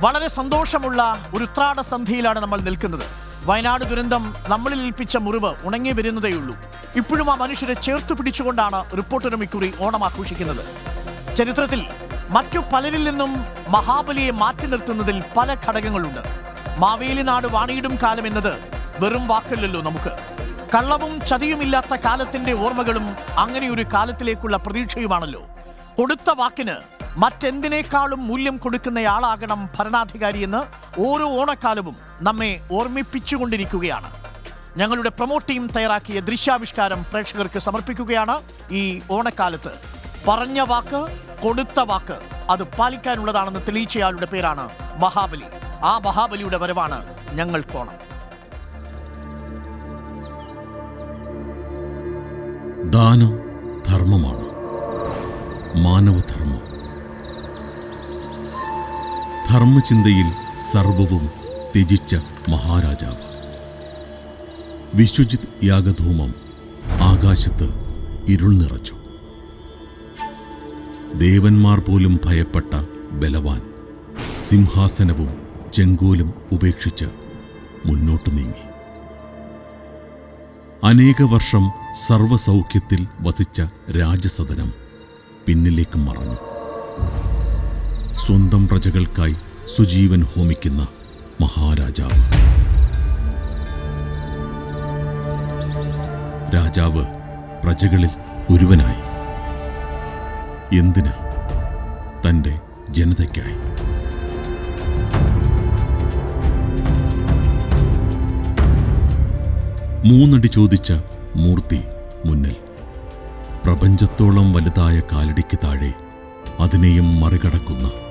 വളരെ സന്തോഷമുള്ള ഒരു ഉത്രാട സന്ധിയിലാണ് നമ്മൾ നിൽക്കുന്നത്. വയനാട് ദുരന്തം നമ്മളിൽ ഏൽപ്പിച്ച മുറിവ് ഉണങ്ങി വരുന്നതേയുള്ളൂ ഇപ്പോഴും ആ മനുഷ്യരെ ചേർത്ത് പിടിച്ചുകൊണ്ടാണ് റിപ്പോർട്ടറും ഇക്കുറി ഓണം ആഘോഷിക്കുന്നത്. ചരിത്രത്തിൽ മറ്റു പലരിൽ നിന്നും മഹാബലിയെ മാറ്റി നിർത്തുന്നതിൽ പല ഘടകങ്ങളുണ്ട്. മാവേലി നാട് വാണിയിടും കാലം എന്നത് വെറും വാക്കല്ലല്ലോ നമുക്ക്. കള്ളവും ചതിയുമില്ലാത്ത കാലത്തിന്റെ ഓർമ്മകളും അങ്ങനെയൊരു കാലത്തിലേക്കുള്ള പ്രതീക്ഷയുമാണല്ലോ. കൊടുത്ത വാക്കിന് മറ്റെന്തിനേക്കാളും മൂല്യം കൊടുക്കുന്നയാളാകണം ഭരണാധികാരിയെന്ന് ഓരോ ഓണക്കാലവും നമ്മെ ഓർമ്മിപ്പിച്ചുകൊണ്ടിരിക്കുകയാണ്. ഞങ്ങളുടെ പ്രൊമോ ടീം തയ്യാറാക്കിയ ദൃശ്യാവിഷ്കാരം പ്രേക്ഷകർക്ക് സമർപ്പിക്കുകയാണ് ഈ ഓണക്കാലത്ത്. പറഞ്ഞ വാക്ക് കൊടുത്ത വാക്ക് അത് പാലിക്കാനുള്ളതാണെന്ന് തെളിയിച്ചയാളുടെ പേരാണ് മഹാബലി. ആ മഹാബലിയുടെ വരവാണ് ഞങ്ങൾ ഞങ്ങൾക്കോണം ദാനം ധർമ്മമാണ്. മാനവധർമ്മം. ധർമ്മചിന്തയിൽ സർവവും ത്യജിച്ച മഹാരാജാവ്. വിശ്വജിത് യാഗധൂമം ആകാശത്ത് ഇരുൾ നിറച്ചു. ദേവന്മാർ പോലും ഭയപ്പെട്ട ബലവാൻ സിംഹാസനവും ചെങ്കോലും ഉപേക്ഷിച്ച് മുന്നോട്ടു നീങ്ങി. അനേക വർഷം സർവസൗഖ്യത്തിൽ വസിച്ച രാജസദനം പിന്നിലേക്ക് മറഞ്ഞു. സ്വന്തം പ്രജകൾക്കായി സുജീവൻ ഹോമിക്കുന്ന മഹാരാജാവ്. രാജാവ് പ്രജകളിൽ ഒരുവനായി. എന്തിന്? തന്റെ ജനതയ്ക്കായി. മൂന്നടി ചോദിച്ച മൂർത്തി മുന്നിൽ. പ്രപഞ്ചത്തോളം വലുതായ കാലടിക്ക് താഴെ അതിനെയും മറികടക്കുന്ന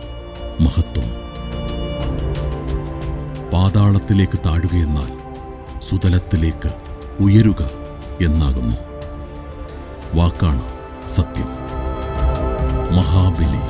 പാതാളത്തിലേക്ക് താഴുകയെന്നാൽ സുതലത്തിലേക്ക് ഉയരുക എന്നാകുന്നു. വാക്കാണ് സത്യം. മഹാബലി.